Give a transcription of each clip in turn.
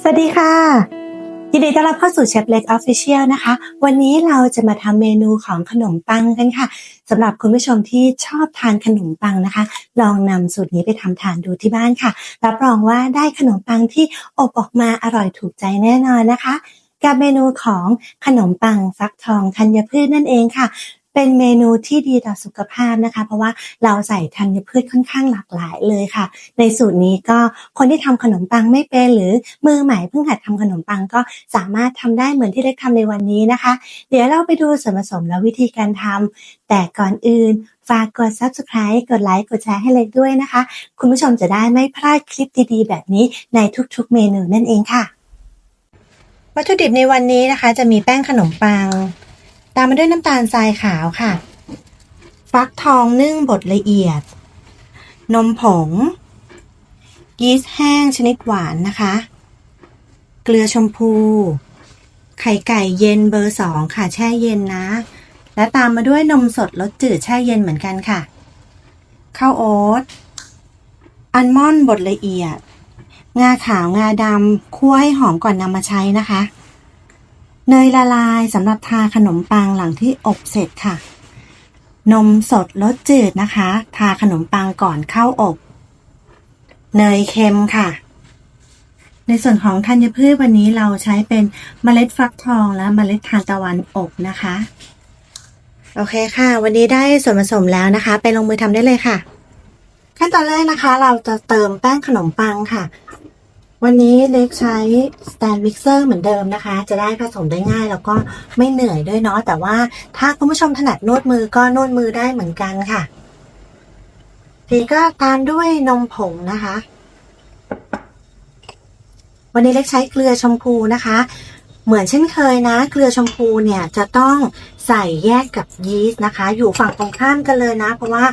สวัสดีค่ะ ยินดีต้อนรับเข้าสู่เชฟเล็กออฟฟิเชียลนะคะ วันนี้เราจะมาทำเมนูของขนมปังกันค่ะสำหรับคุณผู้ชมที่ชอบทานขนมปังนะคะ ลองนำสูตรนี้ไปทำทานดูที่บ้านค่ะ รับรองว่าได้ขนมปังที่อบออกมาอร่อยถูกใจแน่นอนนะคะ กับเมนูของขนมปังฟักทองธัญพืชนั่นเองค่ะ เป็นเมนูที่ดีต่อสุขภาพนะคะ เพราะว่าเราใส่ธัญพืชค่อนข้างหลากหลายเลยค่ะ ในสูตรนี้ก็คนที่ทำขนมปังไม่เป็นหรือมือใหม่เพิ่งหัดทำขนมปังก็สามารถทำได้เหมือนที่เล็กทำในวันนี้นะคะ เดี๋ยวเราไปดูส่วนผสมและวิธีการทำแต่ก่อนอื่นฝากกด subscribe กดไลค์กดแชร์ให้เล็กด้วยนะคะ คุณผู้ชมจะได้ไม่พลาดคลิปดีๆ แบบนี้ในทุกๆ เมนูนั่นเองค่ะ วัตถุดิบในวันนี้นะคะ จะมีแป้งขนมปัง ตามมาด้วยน้ำตาลทรายขาวค่ะ ฟักทองนึ่งบดละเอียด นมผง ยีสต์แห้งชนิดหวานนะคะ เกลือชมพู ไข่ไก่เย็นเบอร์สองค่ะแช่เย็นนะ และตามมาด้วยนมสดรสจืดแช่เย็นเหมือนกันค่ะ ข้าวโอ๊ต อัลมอนด์บดละเอียด งาขาวงาดำคั่วให้หอมก่อนนำมาใช้นะคะ เนยละลายสำหรับทาขนมปังหลังที่อบเสร็จค่ะ นมสดรสจืดนะคะ ทาขนมปังก่อนเข้าอบ เนยเค็มค่ะ ในส่วนของธัญพืชวันนี้เราใช้เป็นเมล็ดฟักทองและเมล็ดทานตะวันอบนะคะ โอเคค่ะ วันนี้ได้ส่วนผสมแล้วนะคะ ไปลงมือทำได้เลยค่ะ ขั้นตอนแรกนะคะ เราจะเติมแป้งขนมปังค่ะ วันนี้เล็กใช้สแตนด์มิกเซอร์เหมือนเดิมนะคะ จะได้ผสมได้ง่ายแล้วก็ไม่เหนื่อยด้วยเนาะแต่ว่าถ้าคุณผู้ชมถนัดนวดมือก็นวดมือได้เหมือนกันค่ะ ทีก็ตามด้วยนมผงนะคะ วันนี้เล็กใช้เกลือชมพูนะคะ เหมือนเช่นเคยนะ เกลือชมพูเนี่ยจะต้องใส่แยกกับยีสต์นะคะ อยู่ฝั่งตรงข้ามกันเลยนะ เพราะว่า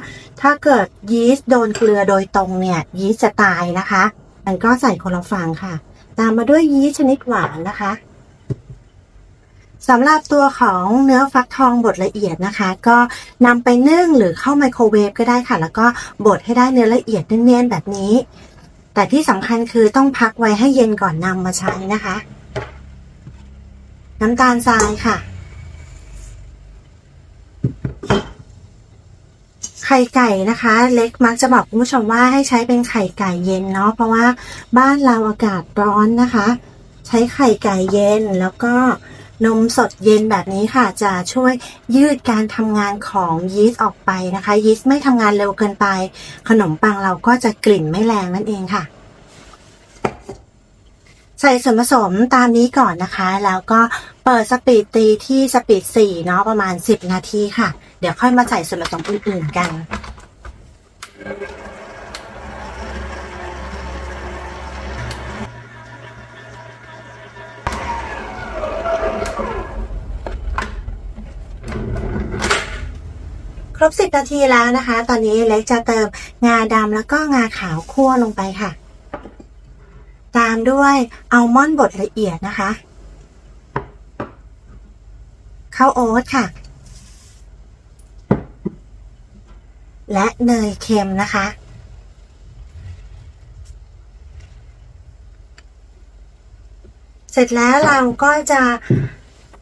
ถ้าเกิดยีสต์โดนเกลือโดยตรงเนี่ยยีสต์จะตายนะคะ มันก็ใส่คนละฝั่งค่ะ ตามมาด้วยยีสต์ชนิดหวานนะคะสำหรับตัวของเนื้อฟักทองบดละเอียดนะคะ ก็นำไปนึ่งหรือเข้าไมโครเวฟก็ได้ค่ะ แล้วก็บดให้ได้เนื้อละเอียดเนียนๆแบบนี้ แต่ที่สำคัญคือต้องพักไว้ให้เย็นก่อนนำมาใช้นะคะ น้ำตาลทรายค่ะ ข่ไก่นะคะ เล็กมักจะบอกคุณผู้ชมว่าให้ใช้เป็นไข่ไก่เย็นเนาะเพราะว่าบ้านเราอากาศร้อนนะคะ ใช้ไข่ไก่เย็นแล้วก็นมสดเย็นแบบนี้ค่ะ จะช่วยยืดการทำงานของยีสต์ออกไปนะคะ ยีสต์ไม่ทำงานเร็วเกินไป ขนมปังเราก็จะกลิ่นไม่แรงนั่นเองค่ะ ใส่ส่วนผสมตามนี้ก่อนนะคะ แล้วก็เปิดสปีดตีที่สปีด4เนาะประมาณ 10 นาทีค่ะ เดี๋ยวค่อยมาใส่ส่วนผสมอื่นๆกันครบ 10 นาทีแล้วนะคะ ตอนนี้เล็กจะเติมงาดำแล้วก็งาขาวคั่วลงไปค่ะ ตามด้วยอัลมอนด์บดละเอียดนะคะข้าวโอ๊ตค่ะ และเนยเค็มนะคะ เสร็จแล้วเราก็จะ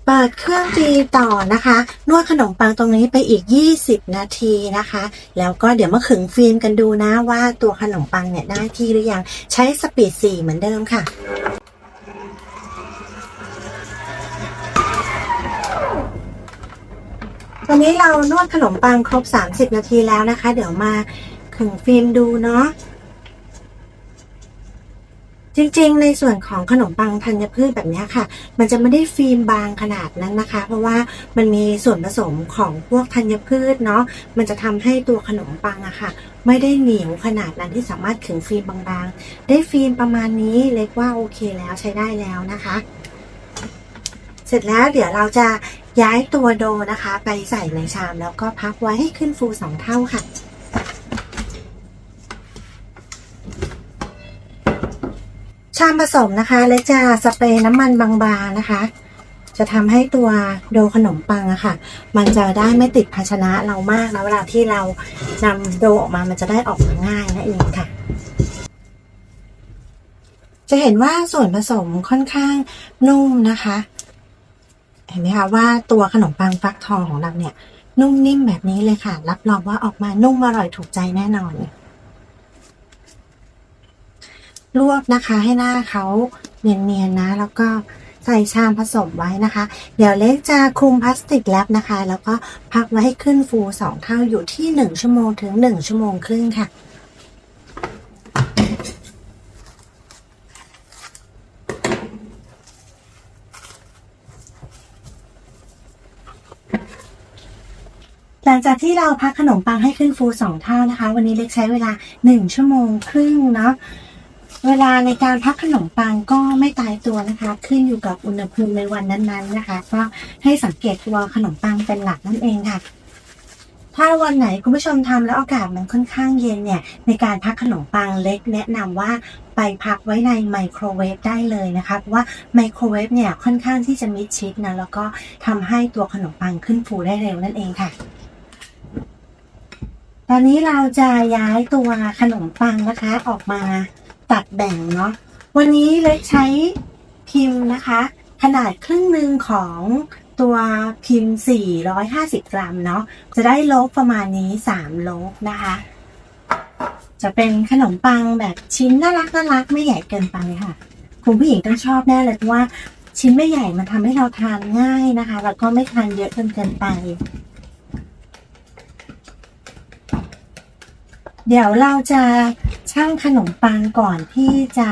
เปิดเครื่องตีต่อนะคะ นวดขนมปังตรงนี้ไปอีก 20 นาทีนะคะ แล้วก็เดี๋ยวมาขึงฟิล์มกันดูนะว่าตัวขนมปังเนี่ยได้ที่หรือยังใช้สปีด 4 เหมือนเดิมค่ะตอนนี้เรานวดขนมปังครบ 30 นาทีแล้วนะคะ เดี๋ยวมาขึงฟิล์มดูเนาะ จริงๆ ในส่วนของขนมปังธัญพืชแบบนี้ค่ะ มันจะไม่ได้ฟิล์มบางขนาดนั้นนะคะ เพราะว่ามันมีส่วนผสมของพวกธัญพืชเนาะ มันจะทำให้ตัวขนมปังอะค่ะ ไม่ได้เหนียวขนาดนั้นที่สามารถขึงฟิล์มบางๆ ได้ฟิล์มประมาณนี้เล็กว่าโอเคแล้วใช้ได้แล้วนะคะ เสร็จแล้วเดี๋ยวเราจะย้ายตัวโดนะคะ ไปใส่ในชามแล้วก็พักไว้ให้ขึ้นฟูสองเท่าค่ะ ชามผสมนะคะ และจะสเปรย์น้ำมันบางๆนะคะ จะทำให้ตัวโดขนมปังอะค่ะ มันจะได้ไม่ติดภาชนะเรามากนะเวลาที่เรานำโดออกมามันจะได้ออกมาง่ายนั่นเองค่ะ จะเห็นว่าส่วนผสมค่อนข้างนุ่มนะคะ เห็นไหมคะว่าตัวขนมปังฟักทองของเราเนี่ยนุ่มนิ่มแบบนี้เลยค่ะ รับรองว่าออกมานุ่มอร่อยถูกใจแน่นอน ลวกนะคะให้หน้าเขาเนียนๆนะ แล้วก็ใส่ชามผสมไว้นะคะ เดี๋ยวเล็กจะคลุมพลาสติกแรปนะคะ แล้วก็พักไว้ให้ขึ้นฟูสองเท่าอยู่ที่หนึ่งชั่วโมงถึงหนึ่งชั่วโมงครึ่งค่ะหลังจากที่เราพักขนมปังให้ขึ้นฟูสองเท่านะคะ วันนี้เล็กใช้เวลาหนึ่งชั่วโมงครึ่งเนาะ เวลาในการพักขนมปังก็ไม่ตายตัวนะคะ ขึ้นอยู่กับอุณหภูมิในวันนั้นๆนะคะ ก็ให้สังเกตตัวขนมปังเป็นหลักนั่นเองค่ะ ถ้าวันไหนคุณผู้ชมทำแล้วอากาศมันค่อนข้างเย็นเนี่ย ในการพักขนมปังเล็กแนะนำว่าไปพักไว้ในไมโครเวฟได้เลยนะคะเพราะว่าไมโครเวฟเนี่ยค่อนข้างที่จะมิดชิดนะแล้วก็ทำให้ตัวขนมปังขึ้นฟูได้เร็วนั่นเองค่ะตอนนี้เราจะย้ายตัวขนมปังนะคะออกมา ตัดแบ่งเนาะวันนี้เล็กใช้พิมพ์นะคะ ขนาดครึ่งหนึ่งของตัวพิมพ์ 450 กรัมเนาะจะได้โลกประมาณนี้ 3 โลกนะคะ จะเป็นขนมปังแบบชิ้นน่ารักน่ารักไม่ใหญ่เกินไปค่ะ คุณผู้หญิงต้องชอบแน่เลยเพราะว่าชิ้นไม่ใหญ่มันทำให้เราทานง่ายนะคะ แล้วก็ไม่ทานเยอะจนเกินไป เดี๋ยวเราจะชั่งขนมปังก่อนที่จะ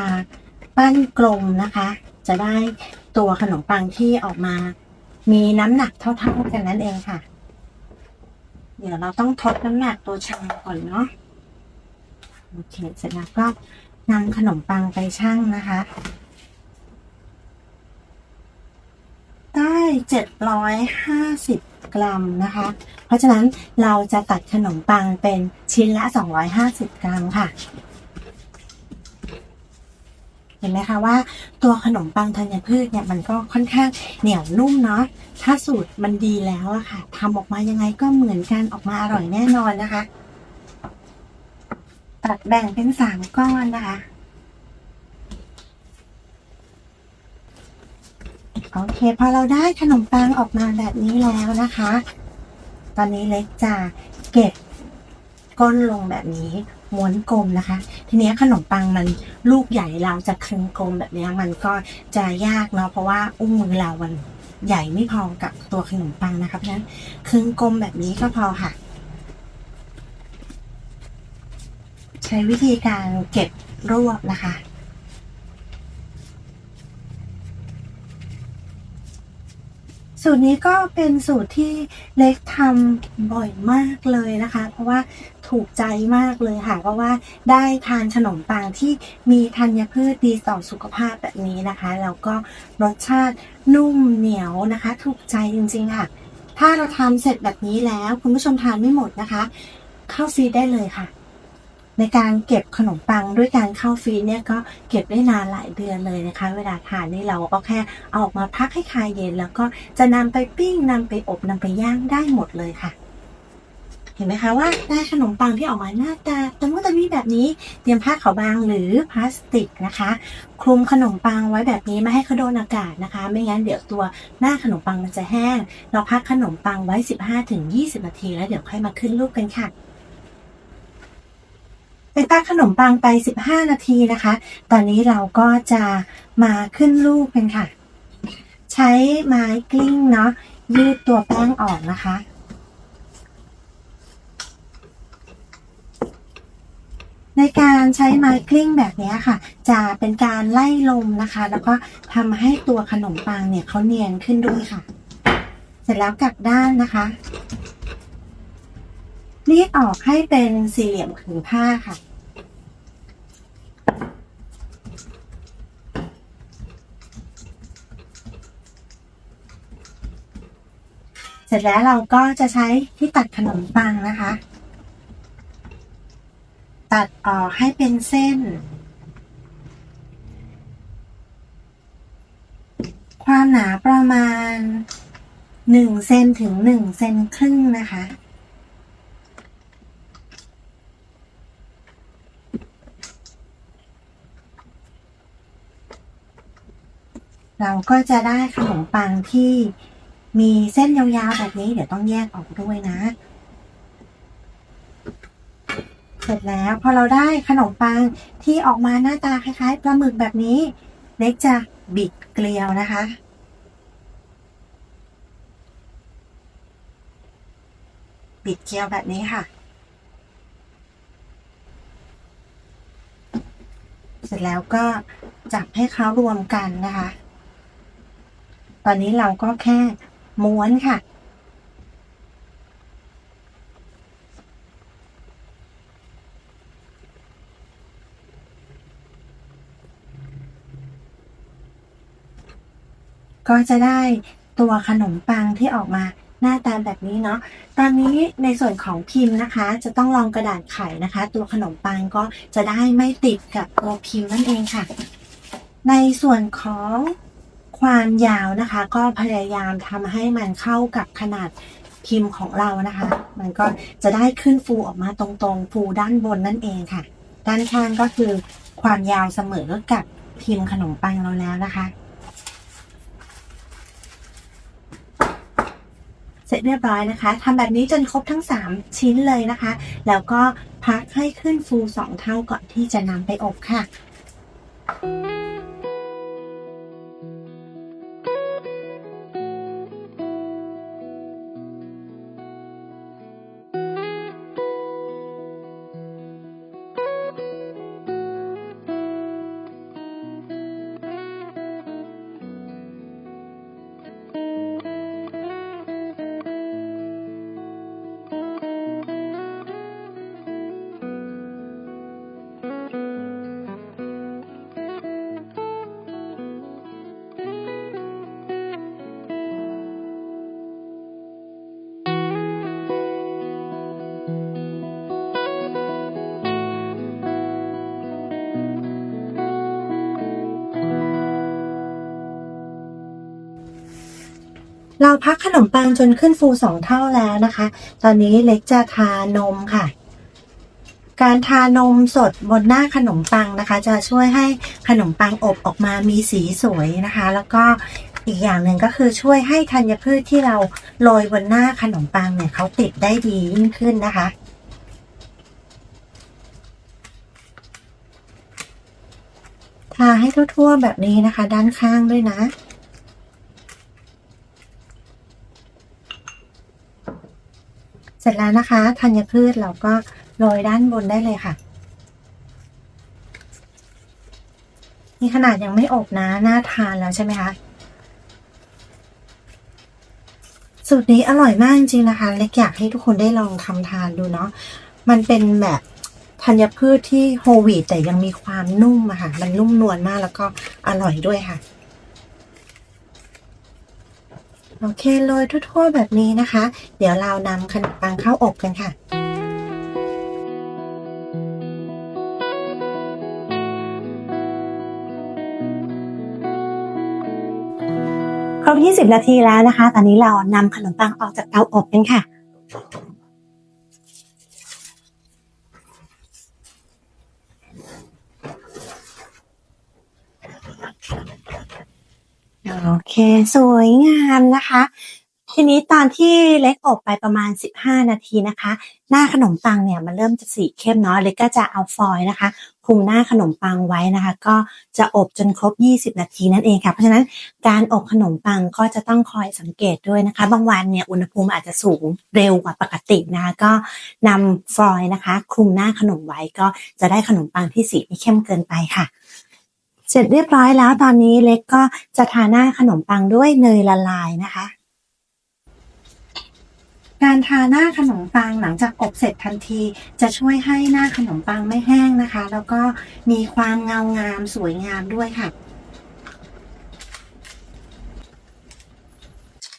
ปั้นกลมนะคะ จะได้ตัวขนมปังที่ออกมา มีน้ำหนักเท่าๆกันนั่นเองค่ะ เดี๋ยวเราต้องทดน้ำหนักตัวชามก่อนเนาะโอเคเสร็จแล้วก็นำขนมปังไปชั่งนะคะ ได้เจ็ดร้อยห้าสิบ กรัมนะคะ เพราะฉะนั้นเราจะตัดขนมปังเป็นชิ้นละ 250 กรัมค่ะ เห็นไหมคะว่าตัวขนมปังธัญพืชเนี่ยมันก็ค่อนข้างเหนียวนุ่มเนาะ ถ้าสูตรมันดีแล้วอะค่ะทำออกมายังไงก็เหมือนกันออกมาอร่อยแน่นอนนะคะ ตัดแบ่งเป็นสามก้อนนะคะ โอเคพอเราได้ขนมปังออกมาแบบนี้แล้วนะคะ ตอนนี้เล็กจะเก็บก้นลงแบบนี้ม้วนกลมนะคะ ทีนี้ขนมปังมันลูกใหญ่เราจะคลึงกลมแบบนี้มันก็จะยากเนาะเพราะว่าอุ้งมือเรามันใหญ่ไม่พอกับตัวขนมปังนะคะเพราะฉะนั้นคลึงกลมแบบนี้ก็พอค่ะ ใช้วิธีการเก็บรวบนะคะ สูตรนี้ก็เป็นสูตรที่เล็กทำบ่อยมากเลยนะคะ เพราะว่าถูกใจมากเลยค่ะ เพราะว่าได้ทานขนมปังที่มีธัญพืชดีต่อสุขภาพแบบนี้นะคะแล้วก็รสชาตินุ่มเหนียวนะคะ ถูกใจจริงๆค่ะ ถ้าเราทำเสร็จแบบนี้แล้วคุณผู้ชมทานไม่หมดนะคะ เข้าฟรีได้เลยค่ะ ในการเก็บขนมปังด้วยการเข้าฟรีเนี่ยก็เก็บได้นานหลายเดือนเลยนะคะ เวลาทานนี่เราก็แค่เอาออกมาพักให้คลายเย็น แล้วก็จะนำไปปิ้งนำไปอบนำไปย่างได้หมดเลยค่ะเห็นไหมคะว่าได้ขนมปังที่ออกมาหน้าตาตะมุตะมีแบบนี้เตรียมผ้าขาวบางหรือพลาสติกนะคะ คลุมขนมปังไว้แบบนี้ไม่ให้เขาโดนอากาศนะคะ ไม่งั้นเดี๋ยวตัวหน้าขนมปังมันจะแห้ง เราพักขนมปังไว้ 15-20 นาที แล้วเดี๋ยวค่อยมาขึ้นรูปกันค่ะ ไปตักขนมปังไป 15 นาทีนะคะ ตอนนี้เราก็จะมาขึ้นรูปกันค่ะ ใช้ไม้กลิ้งเนาะยืดตัวแป้งออกนะคะในการใช้ไม้กลิ้งแบบนี้ค่ะ จะเป็นการไล่ลมนะคะ แล้วก็ทำให้ตัวขนมปังเนี่ยเขาเนียนขึ้นด้วยค่ะ เสร็จแล้วกลับด้านนะคะรีดออกให้เป็นสี่เหลี่ยมผืนผ้าค่ะ เสร็จแล้วเราก็จะใช้ที่ตัดขนมปังนะคะ ตัดออกให้เป็นเส้น ความหนาประมาณหนึ่งเซนถึงหนึ่งเซนครึ่งนะคะเราก็จะได้ขนมปังที่ มีเส้นยาวๆแบบนี้เดี๋ยวต้องแยกออกด้วยนะ เสร็จแล้วพอเราได้ขนมปังที่ออกมาหน้าตาคล้ายๆปลาหมึกแบบนี้ เล็กจะบิดเกลียวนะคะ บิดเกลียวแบบนี้ค่ะ เสร็จแล้วก็จับให้เขารวมกันนะคะ ตอนนี้เราก็แค่ ม้วนค่ะ ก็จะได้ตัวขนมปังที่ออกมาหน้าตาแบบนี้เนาะ ตอนนี้ในส่วนของพิมพ์นะคะ จะต้องลองกระดาษไขนะคะ ตัวขนมปังก็จะได้ไม่ติดกับตัวพิมพ์นั่นเองค่ะ ในส่วนของ ความยาวนะคะ ก็พยายามทำให้มันเข้ากับขนาดพิมพ์ของเรานะคะ มันก็จะได้ขึ้นฟูออกมาตรงๆ ฟูด้านบนนั่นเองค่ะ ด้านข้างก็คือความยาวเสมอกับพิมพ์ขนมปังเราแล้วนะคะ เสร็จเรียบร้อยนะคะทำแบบนี้จนครบทั้ง 3 ชิ้นเลยนะคะ แล้วก็พักให้ขึ้นฟู 2 เท่าก่อนที่จะนำไปอบค่ะ เราพักขนมปังจนขึ้นฟูสองเท่าแล้วนะคะ ตอนนี้เล็กจะทานมค่ะ การทานมสดบนหน้าขนมปังนะคะ จะช่วยให้ขนมปังอบออกมามีสีสวยนะคะ แล้วก็อีกอย่างหนึ่งก็คือช่วยให้ธัญพืชที่เราโรยบนหน้าขนมปังเนี่ยเขาติดได้ดียิ่งขึ้นนะคะทาให้ทั่วๆแบบนี้นะคะ ด้านข้างด้วยนะ เสร็จแล้วนะคะธัญพืชเราก็โรยด้านบนได้เลยค่ะ นี่ขนาดยังไม่อบนะน่าทานแล้วใช่ไหมคะสูตรนี้อร่อยมากจริงๆนะคะ เล็กอยากให้ทุกคนได้ลองทำทานดูเนาะมันเป็นแบบธัญพืชที่โฮวีแต่ยังมีความนุ่มอะค่ะ มันนุ่มนวลมากแล้วก็อร่อยด้วยค่ะ โอเคโรยทั่วๆแบบนี้นะคะ เดี๋ยวเรานำขนมปังเข้าอบกันค่ะครบ20 นาทีแล้วนะคะ ตอนนี้เรานำขนมปังออกจากเตาอบกันค่ะ โอเค สวยงามนะคะ ทีนี้ตอนที่เล็กอบไปประมาณ 15 นาทีนะคะ หน้าขนมปังเนี่ยมันเริ่มจะสีเข้มเนาะเล็กก็จะเอาฟอยล์นะคะคลุมหน้าขนมปังไว้นะคะ ก็จะอบจนครบ 20 นาทีนั่นเองค่ะ เพราะฉะนั้นการอบขนมปังก็จะต้องคอยสังเกตด้วยนะคะ บางวันเนี่ยอุณหภูมิอาจจะสูงเร็วกว่าปกตินะคะ ก็นำฟอยล์นะคะคลุมหน้าขนมไว้ก็จะได้ขนมปังที่สีไม่เข้มเกินไปค่ะ เสร็จเรียบร้อยแล้วตอนนี้เล็กก็จะทาหน้าขนมปังด้วยเนยละลายนะคะ การทาหน้าขนมปังหลังจากอบเสร็จทันที จะช่วยให้หน้าขนมปังไม่แห้งนะคะ แล้วก็มีความเงางามสวยงามด้วยค่ะ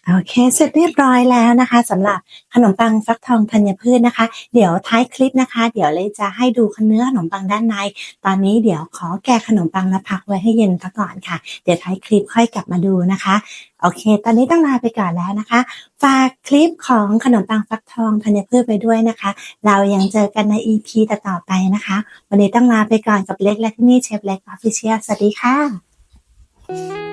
โอเค เสร็จเรียบร้อยแล้วนะคะสำหรับขนมปังฟักทองธัญพืชนะคะ เดี๋ยวท้ายคลิปนะคะ เดี๋ยวเลยจะให้ดูเนื้อขนมปังด้านใน ตอนนี้เดี๋ยวขอแกะขนมปังแล้วพักไว้ให้เย็นซะก่อนค่ะ เดี๋ยวท้ายคลิปค่อยกลับมาดูนะคะโอเค ตอนนี้ต้องลาไปก่อนแล้วนะคะ ฝากคลิปของขนมปังฟักทองธัญพืชไปด้วยนะคะ เรายังเจอกันใน EP ต่อๆไปนะคะ วันนี้ต้องลาไปก่อนกับเล็กและที่นี่เชฟเล็กออฟฟิเชียลสวัสดีค่ะ